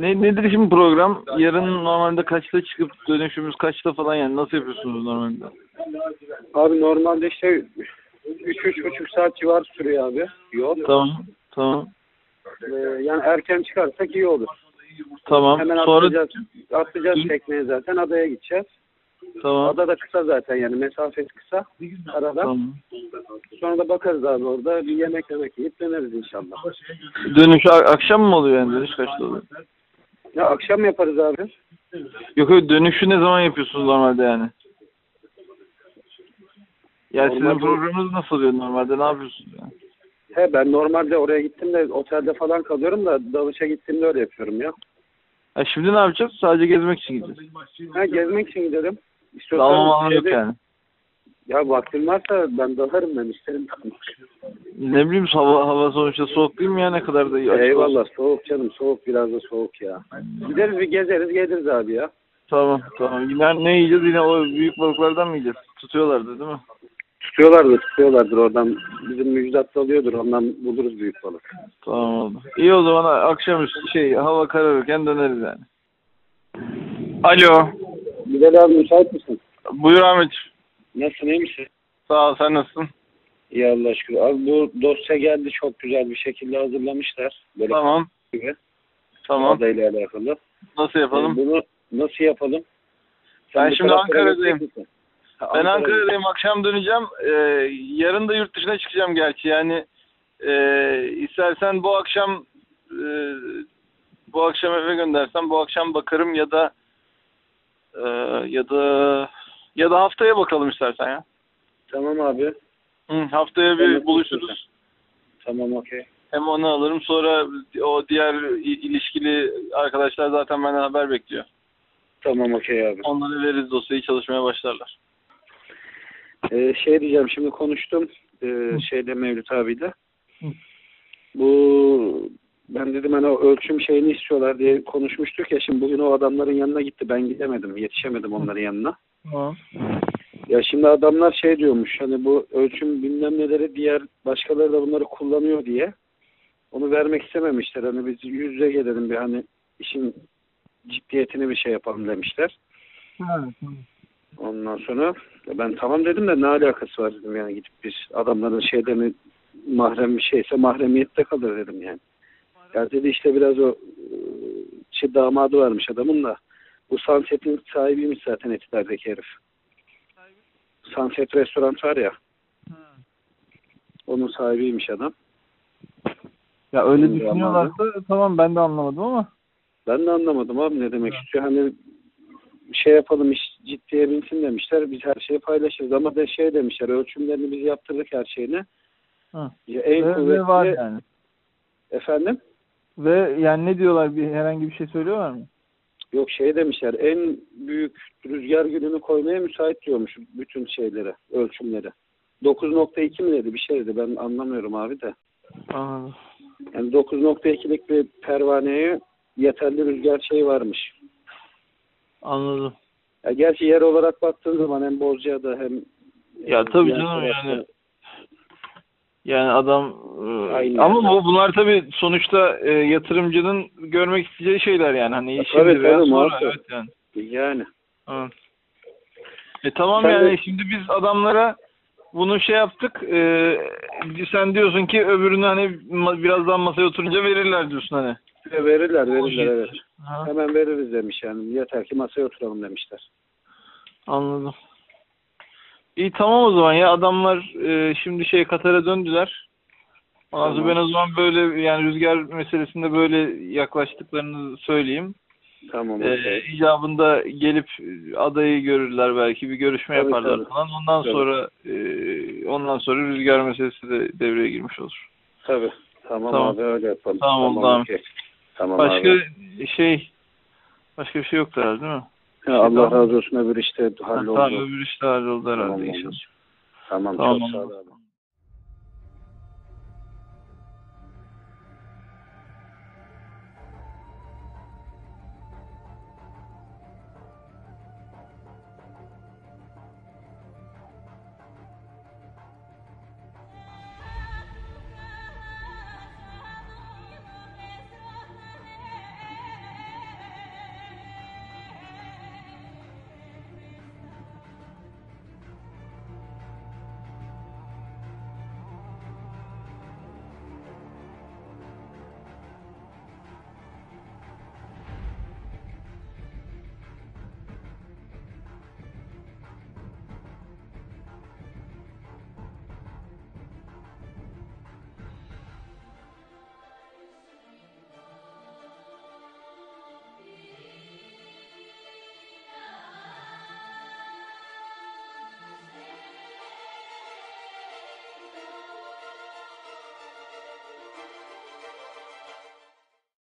Ne, nedir şimdi program? Yarın normalde kaçta çıkıp dönüşümüz kaçta falan yani nasıl yapıyorsunuz normalde? Abi normalde işte 3-3,5 saat civarı sürüyor abi yol. Tamam. Tamam. Ee, yani erken çıkarsak iyi olur. Tamam. Hemen Sonra atlayacağız, atlayacağız tekneye zaten adaya gideceğiz. tamam. Ada da kısa zaten yani mesafesi kısa arada. Tamam. Sonra da bakarız abi orada bir yemek yemek yiyip döneriz inşallah. Dönüş a- akşam mı oluyor yani? Dönüş kaçta oluyor? Ya akşam yaparız abi. Yok yok dönüşü ne zaman yapıyorsunuz normalde yani? Yani sizin Normalde- programınız nasıl oluyor normalde? Ne yapıyorsunuz yani? He ben normalde oraya gittim de otelde falan kalıyorum da dalışa gittiğimde öyle yapıyorum ya. Ha, şimdi ne yapacağız? Sadece gezmek için gideceğiz. Ha gezmek için gidelim. İstiyorsan Dalma yok şeyde- yani. Ya vaktim varsa ben dalarım ben isterim. Ne bileyim hava, hava sonuçta soğuk değil mi ya ne kadar da iyi Eyvallah olsun. soğuk canım soğuk biraz da soğuk ya. Gideriz bir gezeriz geliriz abi ya. Tamam tamam. Yine ne yiyeceğiz? Yine o büyük balıklardan mı yiyeceğiz? Tutuyorlardı değil mi? Tutuyorlardır tutuyorlardır oradan. Bizim müjdat da alıyordur ondan buluruz büyük balık. Tamam oldu. İyi o zaman akşamüstü şey hava kararırken döneriz yani. Alo. Bilal abi müsait misin? Buyur Ahmet. Nasılsın iyi misin? Sağ ol sen nasılsın? İyi Allah şükür. Abi bu dosya geldi çok güzel bir şekilde hazırlamışlar. Böyle Tamam. gibi. Tamam. Adayla alakalı. Nasıl yapalım? Ee, Bunu nasıl yapalım? Ben bu şimdi Ankara'dayım. Ben Ankara'da. Ankara'dayım. Akşam döneceğim. Ee, yarın da yurt dışına çıkacağım gerçi. Yani e, istersen bu akşam e, bu akşam eve göndersen bu akşam bakarım ya da e, ya da ya da haftaya bakalım istersen ya. Tamam abi. Hı, haftaya bir Anlaştık buluşuruz. Tamam okey. Hem onu alırım sonra o diğer ilişkili arkadaşlar zaten benden haber bekliyor. Tamam okey abi. Onlara veririz dosyayı çalışmaya başlarlar. Ee, şey diyeceğim şimdi konuştum ee, şeyde Mevlüt abiyle. Hı. Bu ben dedim hani o ölçüm şeyini istiyorlar diye konuşmuştuk ya şimdi bugün o adamların yanına gitti ben gidemedim yetişemedim onların yanına. Tamam. Ya şimdi adamlar şey diyormuş hani bu ölçüm bilmem neleri diğer başkaları da bunları kullanıyor diye onu vermek istememişler. Hani biz yüz yüze gelelim bir hani işin ciddiyetini bir şey yapalım demişler. Ondan sonra ben tamam dedim de ne alakası var dedim yani gidip biz adamların şeylerini mahrem bir şeyse mahremiyette kalır dedim yani. Ya dedi işte biraz o e, şey damadı varmış adamın da bu Sunset'in sahibiymiş zaten Etiler'deki herif. Sunset restoran var ya onun sahibiymiş adam. Ya öyle Şimdi düşünüyorlarsa tamam ben de anlamadım ama. Ben de anlamadım abi ne demek istiyor. Hani şey yapalım iş ciddiye binsin demişler. Biz her şeyi paylaşırız ama de şey demişler ölçümlerini biz yaptırdık her şeyini. Hı. Ya en Ve, kuvvetli ve var yani. efendim Ve yani ne diyorlar bir herhangi bir şey söylüyorlar mı? yok şey demişler en büyük rüzgar gülünü koymaya müsait diyormuş bütün şeyleri ölçümleri. 9.2 mi dedi bir şey dedi ben anlamıyorum abi de. Anladım. Yani 9.2'lik bir pervaneye yeterli rüzgar şeyi varmış. Anladım. Ya gerçi yer olarak baktığın zaman hem Bozcaada hem Ya tabii canım yani. Yani adam Aynen. ama bu bunlar tabii sonuçta e, yatırımcının görmek isteyeceği şeyler yani hani Ya şimdi tabii, veya tabii, sonra muhakkak. evet yani. Yani. Evet. E tamam Sen yani de- şimdi biz adamlara bunu şey yaptık. E, sen diyorsun ki öbürünü hani birazdan masaya oturunca verirler diyorsun hani. E, Verirler, verirler evet. Ha, Hemen veririz demiş yani. Yeter ki masaya oturalım demişler. anladım. İyi tamam o zaman ya adamlar e, şimdi şey Katar'a döndüler. Ondan sonra Tamam. ben o zaman böyle yani rüzgar meselesinde böyle yaklaştıklarını söyleyeyim. Tamam. Ee, okey. icabında gelip adayı görürler belki bir görüşme Tabii, yaparlar tabii. falan. Ondan Tabii. sonra e, ondan sonra rüzgar meselesi de devreye girmiş olur. Tabii. Tamam, Tamam. abi öyle yapalım. Tamam, tamam. okey. Tamam Başka abi. şey başka bir şey yoktu herhalde değil mi? Ha, Allah razı olsun öbür işte Ha, halloldu. tamam öbür işte halloldu herhalde Tamam, inşallah. Tamam, Tamam. çok sağ ol abi.